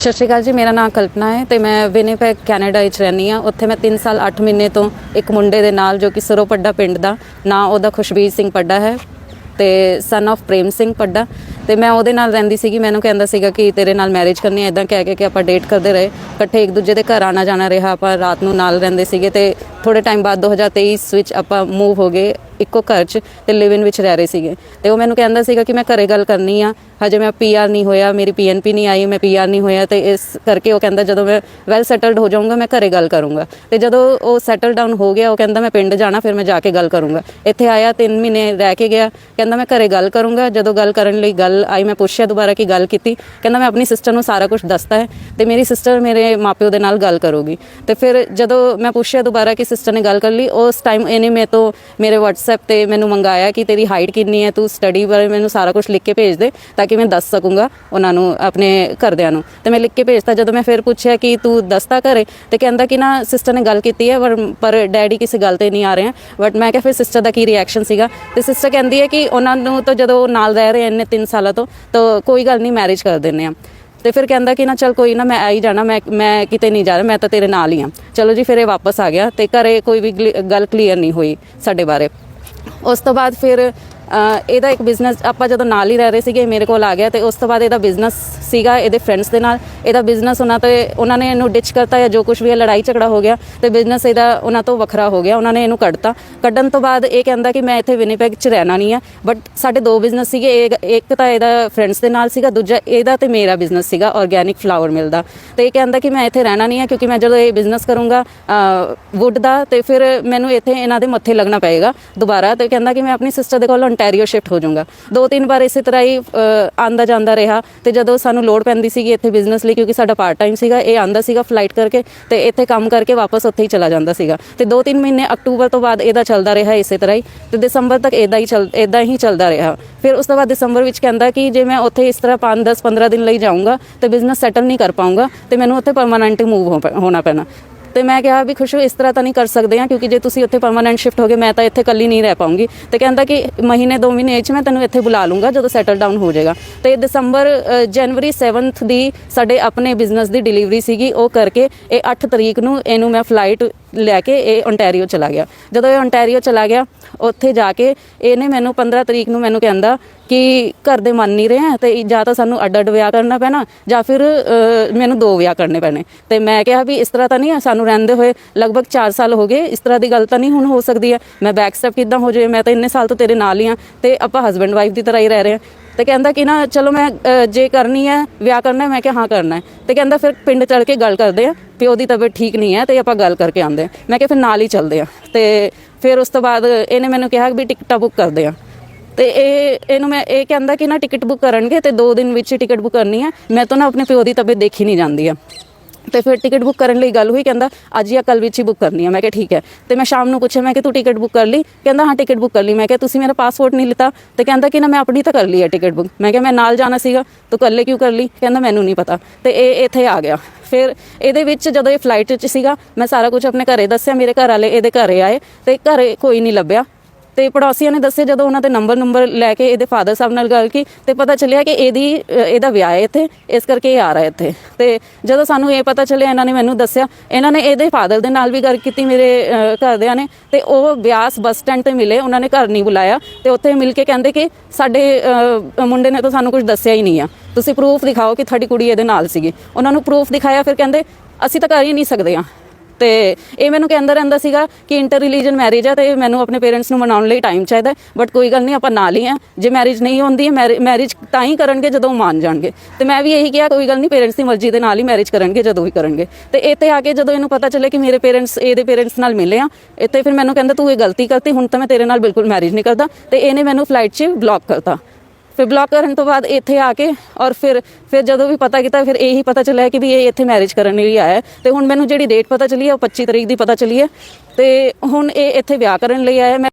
ਸਤਿ ਸ਼੍ਰੀ ਅਕਾਲ ਜੀ, ਮੇਰਾ ਨਾਮ ਕਲਪਨਾ ਹੈ ਤੇ ਮੈਂ ਵਿਨੀਪੈਗ, ਕੈਨੇਡਾ ਵਿੱਚ ਰਹਿੰਦੀ ਆ ਉੱਥੇ ਮੈਂ 3 ਸਾਲ 8 ਮਹੀਨੇ ਤੋਂ ਇੱਕ ਮੁੰਡੇ ਦੇ ਨਾਲ ਜੋ ਕਿ ਸਰੋਪੱਡਾ ਪਿੰਡ ਦਾ ਨਾਂ ਉਹਦਾ ਖੁਸ਼ਬੀਰ ਸਿੰਘ ਪੱਡਾ ਹੈ ਤੇ ਸਨ of ਪ੍ਰੇਮ ਸਿੰਘ ਪੱਡਾ। ਤੇ ਮੈਂ ਉਹਦੇ ਨਾਲ ਰਹਿੰਦੀ ਸੀਗੀ, ਮੈਨੂੰ ਕਹਿੰਦਾ ਸੀਗਾ ਕਿ ਤੇਰੇ ਨਾਲ ਮੈਰਿਜ ਕਰਨੀ ਹੈ ਇਦਾਂ ਕਹਿ ਕੇ ਕਿ ਆਪਾਂ ਡੇਟ ਕਰਦੇ ਰਹੇ। ਇਕੱਠੇ ਇੱਕ ਦੂਜੇ ਦੇ ਘਰ ਆਣਾ ਜਾਣਾ ਰਿਹਾ, ਆਪਾਂ ਰਾਤ ਨੂੰ ਨਾਲ ਰਹਿੰਦੇ ਸੀਗੇ ਤੇ ਥੋੜੇ ਟਾਈਮ ਬਾਅਦ 2023 ਵਿੱਚ ਆਪਾਂ ਮੂਵ ਹੋ ਗਏ ਇੱਕੋ ਘਰ 'ਚ ਤੇ ਲਿਵ ਇਨ ਵਿੱਚ ਰਹਿ ਰਹੇ ਸੀਗੇ। ਤੇ ਉਹ ਮੈਨੂੰ ਕਹਿੰਦਾ ਸੀਗਾ ਕਿ ਮੈਂ ਘਰੇ ਗੱਲ ਕਰਨੀ ਆ, ਹਜੇ ਮੈਂ ਪੀਆਰ ਨਹੀਂ ਹੋਇਆ, ਮੇਰੀ ਪੀਐਨਪੀ ਨਹੀਂ ਆਈ, ਮੈਂ ਪੀਆਰ ਨਹੀਂ ਹੋਇਆ ਤੇ ਇਸ ਕਰਕੇ ਉਹ ਕਹਿੰਦਾ ਜਦੋਂ ਮੈਂ ਵੈਲ ਸੈਟਲਡ ਹੋ ਜਾਊਂਗਾ, ਮੈਂ ਘਰੇ ਗੱਲ ਕਰੂੰਗਾ। ਤੇ ਜਦੋਂ ਉਹ ਸੈਟਲ ਡਾਊਨ ਹੋ ਗਿਆ, ਉਹ ਕਹਿੰਦਾ ਮੈਂ ਪਿੰਡ ਜਾਣਾ, ਫਿਰ ਮੈਂ ਜਾ ਕੇ ਗੱਲ ਕਰੂੰਗਾ। ਇੱਥੇ ਆਇਆ 3 ਮਹੀਨੇ ਰਹਿ ਕੇ ਗਿਆ, ਕਹਿੰਦਾ ਮੈਂ ਘਰੇ ਗੱਲ ਕਰੂੰਗਾ, ਜਦੋਂ ਗੱਲ ਕਰਨ ਲਈ ਗੱਲ ਆਈ ਮੈਂ ਪੁੱਛਿਆ ਦੁਬਾਰਾ ਕਿ ਗੱਲ ਕੀਤੀ, ਕਹਿੰਦਾ ਮੈਂ ਆਪਣੀ ਸਿਸਟਰ ਨੂੰ ਸਾਰਾ ਕੁਝ ਦੱਸਤਾ ਹੈ ਤੇ ਮੇਰੀ ਸਿਸਟਰ ਮੇਰੇ ਮਾਪਿਓ ਦੇ ਨਾਲ ਗੱਲ ਕਰੂਗੀ। ਤੇ ਫਿਰ ਜਦੋਂ ਮੈਂ ਪੁੱਛਿਆ ਦੁਬਾਰਾ ਕਿ ਸਿਸਟਰ ਨੇ ਗੱਲ ਕਰ ਲਈ, ਉਸ ਟਾਈਮ ਇਹਨੇ ਮੇਰੇ ਤੋਂ ਮੇਰੇ WhatsApp ਤੇ ਮੈਨੂੰ ਮੰਗਾਇਆ ਕਿ ਤੇਰੀ ਹਾਈਟ ਕਿੰਨੀ ਹੈ, ਤੂੰ ਸਟੱਡੀ ਬਾਰੇ ਮੈਨੂੰ ਸਾਰਾ ਕੁਝ ਲਿਖ ਕੇ ਭੇਜ ਦੇ ਤਾਂ ਕਿ ਮੈਂ ਦੱਸ ਸਕੂੰਗਾ ਉਹਨਾਂ ਨੂੰ, ਆਪਣੇ ਘਰਦਿਆਂ ਨੂੰ। ਤੇ ਮੈਂ ਲਿਖ ਕੇ ਭੇਜਤਾ, ਜਦੋਂ ਮੈਂ ਫਿਰ ਪੁੱਛਿਆ ਕਿ ਤੂੰ ਦੱਸਤਾ ਘਰੇ, ਤੇ ਕਹਿੰਦਾ ਕਿ ਨਾ ਸਿਸਟਰ ਨੇ ਗੱਲ ਕੀਤੀ ਹੈ, ਪਰ ਡੈਡੀ ਕਿਸੇ ਗੱਲ ਤੇ ਨਹੀਂ ਆ ਰਹੇ ਬਟ ਮੈਂ ਕਿਹਾ ਫਿਰ ਸਿਸਟਰ ਦਾ ਕੀ ਰਿਐਕਸ਼ਨ ਸੀਗਾ? ਤੇ ਸਿਸਟਰ ਕਹਿੰਦੀ ਹੈ ਕਿ ਉਹਨਾਂ ਨੂੰ ਤਾਂ ਜਦੋਂ ਨਾਲ ਰਹਿ ਰਹੇ, ਇੰਨੇ 3 ਸਾਲ ਤੋਂ, ਤਾਂ ਕੋਈ ਗੱਲ ਨਹੀਂ ਮੈਰਿਜ ਕਰ ਦਿੰਦੇ ਆ ਤੇ ਫਿਰ ਕਹਿੰਦਾ ਕਿ ਨਾ, ਚਲ ਕੋਈ ਨਾ, ਮੈਂ ਆ ਹੀ ਜਾਣਾ, ਮੈਂ ਮੈਂ ਕਿਤੇ ਨਹੀਂ ਜਾ ਰਿਹਾ, ਮੈਂ ਤਾਂ ਤੇਰੇ ਨਾਲ ਹੀ ਆ ਚਲੋ ਜੀ, ਫਿਰ ਇਹ ਵਾਪਸ ਆ ਗਿਆ ਤੇ ਘਰੇ ਕੋਈ ਵੀ ਗਲੀ- ਗੱਲ ਕਲੀਅਰ ਨਹੀਂ ਹੋਈ ਸਾਡੇ ਬਾਰੇ। ਉਸ ਤੋਂ ਬਾਅਦ ਫਿਰ ਇਹਦਾ ਇੱਕ ਬਿਜ਼ਨਸ ਆਪਾਂ ਜਦੋਂ ਨਾਲ ਹੀ ਰਹਿ ਰਹੇ ਸੀਗੇ, ਮੇਰੇ ਕੋਲ ਆ ਗਿਆ ਤੇ ਉਸ ਤੋਂ ਬਾਅਦ ਇਹਦਾ ਬਿਜ਼ਨਸ ਸੀਗਾ ਇਹਦੇ ਫਰੈਂਡਸ ਦੇ ਨਾਲ। ਇਹਦਾ ਬਿਜ਼ਨਸ ਉਹਨਾਂ ਤੇ, ਉਹਨਾਂ ਨੇ ਇਹਨੂੰ ਡਿਚ ਕਰਤਾ ਜਾਂ ਜੋ ਕੁਝ ਵੀ ਹੈ, ਲੜਾਈ ਝਗੜਾ ਹੋ ਗਿਆ ਤੇ ਬਿਜ਼ਨਸ ਇਹਦਾ ਉਹਨਾਂ ਤੋਂ ਵੱਖਰਾ ਹੋ ਗਿਆ, ਉਹਨਾਂ ਨੇ ਇਹਨੂੰ ਕੱਢਤਾ। ਕੱਢਣ ਤੋਂ ਬਾਅਦ ਇਹ ਕਹਿੰਦਾ ਕਿ ਮੈਂ ਇੱਥੇ ਵਿਨੀਪੈਗ 'ਚ ਰਹਿਣਾ ਨਹੀਂ ਆ ਬਟ ਸਾਡੇ ਦੋ ਬਿਜ਼ਨਸ ਸੀਗੇ ਇਹ- ਇੱਕ ਤਾਂ ਇਹਦਾ ਫਰੈਂਡਸ ਦੇ ਨਾਲ ਸੀਗਾ, ਦੂਜਾ ਇਹਦਾ ਤੇ ਮੇਰਾ ਬਿਜ਼ਨਸ ਸੀਗਾ ਆਰਗੈਨਿਕ ਫਲਾਵਰ ਮਿਲ ਦਾ। ਤੇ ਇਹ ਕਹਿੰਦਾ ਕਿ ਮੈਂ ਇੱਥੇ ਰਹਿਣਾ ਨਹੀਂ ਆ, ਕਿਉਂਕਿ ਮੈਂ ਜਦੋਂ ਇਹ ਬਿਜ਼ਨਸ ਕਰੂੰਗਾ ਵੁੱਡ ਦਾ, ਤੇ ਫਿਰ ਮੈਨੂੰ ਇੱਥੇ ਇਹਨਾਂ ਦੇ ਮੱਥੇ ਲੱਗਣਾ ਪਏਗਾ ਦੁਬਾਰਾ। ਤੇ ਕਹਿੰਦਾ ਕਿ ਮੈਂ ਆਪਣੀ ਸਿਸਟਰ ਦੇ ਕੋਲ ontario ਸ਼ਿਫਟ ਹੋ ਜਾਊਂਗਾ। ਦੋ ਤਿੰਨ ਵਾਰ ਇਸੇ ਤਰ੍ਹਾਂ ਹੀ ਆਂਦਾ ਜਾਂਦਾ ਰਿਹਾ ਤੇ ਜਦੋਂ ਸਾਨੂੰ ਲੋੜ ਪੈਂਦੀ ਸੀਗੀ ਇੱਥੇ ਬਿਜ਼ਨਸ ਲਈ ਕਿਉਂਕਿ ਸਾਡਾ ਪਾਰਟ ਟਾਈਮ ਸੀਗਾ, ਇਹ ਆਂਦਾ ਸੀਗਾ ਫਲਾਈਟ ਕਰਕੇ ਤੇ ਇੱਥੇ ਕੰਮ ਕਰਕੇ ਵਾਪਸ ਉੱਥੇ ਹੀ ਚਲਾ ਜਾਂਦਾ ਸੀਗਾ। ਤੇ ਦੋ ਤਿੰਨ ਮਹੀਨੇ ਅਕਤੂਬਰ ਤੋਂ ਬਾਅਦ ਇਹਦਾ ਚੱਲਦਾ ਰਿਹਾ ਇਸੇ ਤਰ੍ਹਾਂ ਹੀ ਤੇ ਦਸੰਬਰ ਤੱਕ ਇਦਾਂ ਹੀ ਚੱਲ ਇਦਾਂ ਹੀ ਚੱਲਦਾ ਰਿਹਾ। ਫਿਰ ਉਸ ਤੋਂ ਬਾਅਦ ਦਸੰਬਰ ਵਿੱਚ ਕਹਿੰਦਾ ਕਿ ਜੇ ਮੈਂ ਉੱਥੇ ਇਸ ਤਰ੍ਹਾਂ 5 10 15 ਦਿਨ ਲਈ ਜਾਊਂਗਾ ਤੇ ਬਿਜ਼ਨਸ ਸੈਟਲ ਨਹੀਂ ਕਰ ਪਾਉਂਗਾ ਤੇ ਮੈਨੂੰ ਉੱਥੇ ਪਰਮਾਨੈਂਟ ਮੂਵ ਹੋਣਾ ਪੈਣਾ। ਤੇ ਮੈਂ ਕਿਹਾ ਵੀ ਖੁਸ਼ੂ ਇਸ ਤਰ੍ਹਾਂ ਤਾਂ ਨਹੀਂ ਕਰ ਸਕਦੇ ਆ ਕਿਉਂਕਿ ਜੇ ਤੁਸੀਂ ਉੱਥੇ ਪਰਮਾਨੈਂਟ ਸ਼ਿਫਟ ਹੋ ਗਏ ਮੈਂ ਤਾਂ ਇੱਥੇ ਇਕੱਲੀ ਨਹੀਂ ਰਹਿ ਪਾਉਂਗੀ। ਤੇ ਕਹਿੰਦਾ ਕਿ ਮਹੀਨੇ, ਦੋ ਮਹੀਨੇ 'ਚ ਮੈਂ ਤੈਨੂੰ ਇੱਥੇ ਬੁਲਾ ਲੂੰਗਾ, ਜਦੋਂ ਸੈਟਲ ਡਾਊਨ ਹੋ ਜਾਏਗਾ। ਤੇ ਦਸੰਬਰ ਜਨਵਰੀ 7th ਦੀ ਸਾਡੇ ਆਪਣੇ ਬਿਜ਼ਨਸ ਦੀ ਡਿਲੀਵਰੀ ਸੀਗੀ, ਉਹ ਕਰਕੇ ਇਹ 8 ਤਰੀਕ ਨੂੰ ਇਹਨੂੰ ਮੈਂ ਫਲਾਈਟ ਲੈ ਕੇ ਇਹ ontario ਚਲਾ ਗਿਆ। ਜਦੋਂ ਇਹ ontario ਚਲਾ ਗਿਆ, ਉੱਥੇ ਜਾ ਕੇ ਇਹਨੇ ਮੈਨੂੰ 15 ਤਰੀਕ ਨੂੰ ਮੈਨੂੰ ਕਹਿੰਦਾ ਕਿ ਘਰ ਦੇ ਮੰਨ ਨਹੀਂ ਰਹੇ ਆ ਤੇ ਜਾਂ ਤਾਂ ਸਾਨੂੰ ਅੱਡ ਅੱਡ ਵਿਆਹ ਕਰਨਾ ਪੈਣਾ ਜਾਂ ਫਿਰ ਮੈਨੂੰ ਦੋ ਵਿਆਹ ਕਰਨੇ ਪੈਣੇ। ਤੇ ਮੈਂ ਕਿਹਾ ਵੀ ਇਸ ਤਰ੍ਹਾਂ ਤਾਂ ਨਹੀਂ ਸਾਨੂੰ ਰਹਿੰਦੇ ਹੋਏ ਲਗਭਗ 4 ਸਾਲ ਹੋ ਗਏ, ਇਸ ਤਰ੍ਹਾਂ ਦੀ ਗੱਲ ਤਾਂ ਨਹੀਂ ਹੁਣ ਹੋ ਸਕਦੀ ਹੈ ਮੈਂ ਬੈਕ ਸਟੈਪ ਕਿੱਦਾਂ ਹੋ ਜਾਵੇ? ਮੈਂ ਤਾਂ ਇੰਨੇ ਸਾਲ ਤੋਂ ਤੇਰੇ ਨਾਲ ਹੀ ਆ ਤੇ ਆਪਾਂ ਹਸਬੰਡ ਵਾਈਫ ਦੀ ਤਰ੍ਹਾਂ ਹੀ ਰਹਿ ਰਹੇ ਆ। ਤੇ ਕਹਿੰਦਾ ਕਿ ਨਾ ਚਲੋ ਮੈਂ ਅ, ਜੇ ਕਰਨੀ ਹੈ ਵਿਆਹ ਕਰਨਾ ਹੈ ਮੈਂ ਕਿਹਾ ਹਾਂ ਕਰਨਾ ਹੈ। ਤੇ ਕਹਿੰਦਾ ਫਿਰ ਪਿੰਡ ਚੜ ਕੇ ਗੱਲ ਕਰਦੇ ਆ ਪਿਓ ਦੀ ਤਬੀਅਤ ਠੀਕ ਨਹੀਂ ਹੈ ਤੇ ਆਪਾਂ ਗੱਲ ਕਰਕੇ ਆਉਂਦੇ ਆ ਮੈਂ ਕਿਹਾ ਫਿਰ ਨਾਲ ਹੀ ਚੱਲਦੇ ਆ ਤੇ ਫਿਰ ਉਸ ਤੋਂ ਬਾਅਦ ਇਹਨੇ ਮੈਨੂੰ ਕਿਹਾ ਵੀ ਟਿਕਟਾਂ ਬੁੱਕ ਕਰਦੇ ਆ ਤੇ ਇਹ ਇਹਨੂੰ ਮੈਂ ਇਹ ਕਹਿੰਦਾ ਕਿ ਨਾ ਟਿਕਟ ਬੁੱਕ ਕਰਨਗੇ ਤੇ 2 ਦਿਨ ਵਿੱਚ ਹੀ ਟਿਕਟ ਬੁੱਕ ਕਰਨੀ ਹੈ। ਮੈਂ ਤਾਂ ਨਾ ਆਪਣੇ ਪਿਓ ਦੀ ਤਬੀਅਤ ਦੇਖੀ ਨਹੀਂ ਜਾਂਦੀ ਆ। ਤੇ ਫਿਰ ਟਿਕਟ ਬੁੱਕ ਕਰਨ ਲਈ ਗੱਲ ਹੋਈ, ਕਹਿੰਦਾ, ਅੱਜ ਜਾਂ ਕੱਲ ਵਿੱਚ ਹੀ ਬੁੱਕ ਕਰਨੀ ਆ। ਮੈਂ ਕਿਹਾ, ਠੀਕ ਹੈ। ਤੇ ਮੈਂ ਸ਼ਾਮ ਨੂੰ ਪੁੱਛਿਆ, ਮੈਂ ਕਿ ਤੂੰ ਟਿਕਟ ਬੁੱਕ ਕਰ ਲਈ? ਕਹਿੰਦਾ, ਹਾਂ, ਟਿਕਟ ਬੁੱਕ ਕਰ ਲਈ। ਮੈਂ ਕਿਹਾ, ਤੁਸੀਂ ਮੇਰਾ ਪਾਸਪੋਰਟ ਨਹੀਂ ਲਿੱਤਾ? ਤੇ ਕਹਿੰਦਾ ਕਿ, ਨਾ, ਮੈਂ ਆਪਣੀ ਤਾਂ ਕਰ ਲਈ ਹੈ ਟਿਕਟ ਬੁੱਕ। ਮੈਂ ਕਿਹਾ, ਮੈਂ ਨਾਲ ਜਾਣਾ ਸੀਗਾ, ਤੂੰ ਇਕੱਲੇ ਕਿਉਂ ਕਰ ਲਈ? ਕਹਿੰਦਾ, ਮੈਨੂੰ ਨਹੀਂ ਪਤਾ। ਤੇ ਇਹ ਇੱਥੇ ਆ ਗਿਆ। ਫਿਰ ਇਹਦੇ ਵਿੱਚ ਜਦੋਂ ਇਹ ਫਲਾਈਟ 'ਚ ਸੀਗਾ, ਮੈਂ ਸਾਰਾ ਕੁਝ ਆਪਣੇ ਘਰੇ ਦੱਸਿਆ, ਮੇਰੇ ਘਰ ਵਾਲੇ ਇਹਦੇ ਘਰੇ ਆਏ ਤੇ ਘਰੇ ਕੋਈ ਨਹੀਂ ਲੱਭਿਆ। ਤੇ ਪੜੋਸੀਆਂ ਨੇ ਦੱਸਿਆ ਜਦੋਂ ਉਹਨਾਂ ਦੇ ਨੰਬਰ ਨੰਬਰ ਲੈ ਕੇ ਇਹਦੇ ਫਾਦਰ ਸਾਹਿਬ ਨਾਲ ਗੱਲ ਕੀਤੀ ਤੇ ਪਤਾ ਚੱਲਿਆ ਕਿ ਇਹਦੀ ਇਹਦਾ ਵਿਆਹ ਹੈ ਇੱਥੇ, ਇਸ ਕਰਕੇ ਇਹ ਆ ਰਿਹਾ ਇੱਥੇ। ਤੇ ਜਦੋਂ ਸਾਨੂੰ ਇਹ ਪਤਾ ਚੱਲਿਆ, ਇਹਨਾਂ ਨੇ ਮੈਨੂੰ ਦੱਸਿਆ, ਇਹਨਾਂ ਨੇ ਇਹਦੇ ਫਾਦਰ ਦੇ ਨਾਲ ਵੀ ਗੱਲ ਕੀਤੀ ਮੇਰੇ ਘਰਦਿਆਂ ਨੇ ਤੇ ਉਹ ਬਿਆਸ ਬੱਸ ਸਟੈਂਡ ਤੇ ਮਿਲੇ, ਉਹਨਾਂ ਨੇ ਘਰ ਨਹੀਂ ਬੁਲਾਇਆ ਤੇ ਉੱਥੇ ਮਿਲ ਕੇ ਕਹਿੰਦੇ ਕਿ ਸਾਡੇ ਮੁੰਡੇ ਨੇ ਤਾਂ ਸਾਨੂੰ ਕੁਝ ਦੱਸਿਆ ਹੀ ਨਹੀਂ ਆ। ਤੁਸੀਂ ਪ੍ਰੂਫ ਦਿਖਾਓ ਕਿ ਤੁਹਾਡੀ ਕੁੜੀ ਇਹਦੇ ਨਾਲ ਸੀਗੀ। ਉਹਨਾਂ ਨੂੰ ਪ੍ਰੂਫ ਦਿਖਾਇਆ, ਫਿਰ ਕਹਿੰਦੇ, ਅਸੀਂ ਤਾਂ ਕਰ ਹੀ ਨਹੀਂ ਸਕਦੇ ਆ ਤੇ ਇਹ ਮੈਨੂੰ ਕਹਿੰਦਾ ਰਹਿੰਦਾ ਸੀਗਾ ਕਿ ਇੰਟਰ ਰਿਲੀਜਨ ਮੈਰਿਜ ਹੈ ਤੇ ਮੈਨੂੰ ਆਪਣੇ ਪੇਰੈਂਟਸ ਨੂੰ ਮਨਾਉਣ ਲਈ ਟਾਈਮ ਚਾਹੀਦਾ ਬਟ ਕੋਈ ਗੱਲ ਨਹੀਂ, ਆਪਾਂ ਨਾਲ ਹੀ ਆ ਜੇ ਮੈਰਿਜ ਨਹੀਂ ਹੁੰਦੀ ਹੈ ਮੈਰਿਜ ਤਾਂ ਹੀ ਕਰਨਗੇ ਜਦੋਂ ਉਹ ਮੰਨ ਜਾਣਗੇ। ਤੇ ਮੈਂ ਵੀ ਇਹੀ ਕਿਹਾ, ਕੋਈ ਗੱਲ ਨਹੀਂ ਪੇਰੈਂਟਸ ਦੀ ਮਰਜ਼ੀ ਦੇ ਨਾਲ ਹੀ ਮੈਰਿਜ ਕਰਨਗੇ, ਜਦੋਂ ਵੀ ਕਰਨਗੇ। ਤੇ ਇੱਥੇ ਆ ਕੇ ਜਦੋਂ ਇਹਨੂੰ ਪਤਾ ਚੱਲੇ ਕਿ ਮੇਰੇ ਪੇਰੈਂਟਸ ਇਹਦੇ ਪੇਰੈਂਟਸ ਨਾਲ ਮਿਲੇ ਆ, ਇੱਥੇ ਫਿਰ ਮੈਨੂੰ ਕਹਿੰਦਾ, ਤੂੰ ਇਹ ਗਲਤੀ ਕਰਤੀ, ਹੁਣ ਤਾਂ ਮੈਂ ਤੇਰੇ ਨਾਲ ਬਿਲਕੁਲ ਮੈਰਿਜ ਨਹੀਂ ਕਰਦਾ। ਤੇ ਇਹਨੇ ਮੈਨੂੰ ਫਲਾਈਟ 'ਚ ਬਲੌਕ ਕਰਤਾ। ਫਿਰ ਬਲੌਕ ਕਰਨ ਤੋਂ ਬਾਅਦ ਇੱਥੇ ਆ ਕੇ ਔਰ ਫਿਰ ਫਿਰ ਜਦੋਂ ਵੀ ਪਤਾ ਕੀਤਾ, ਫਿਰ ਇਹੀ ਪਤਾ ਚੱਲਿਆ ਕਿ ਵੀ ਇਹ ਇੱਥੇ ਮੈਰਿਜ ਕਰਨ ਲਈ ਆਇਆ ਹੈ। ਤੇ ਹੁਣ ਮੈਨੂੰ ਜਿਹੜੀ ਡੇਟ ਪਤਾ ਚੱਲੀ ਹੈ, ਉਹ 25 ਤਰੀਕ ਦੀ ਪਤਾ ਚੱਲੀ ਹੈ। ਤੇ ਹੁਣ ਇਹ ਇੱਥੇ ਵਿਆਹ ਕਰਨ ਲਈ ਆਇਆ ਮੈਂ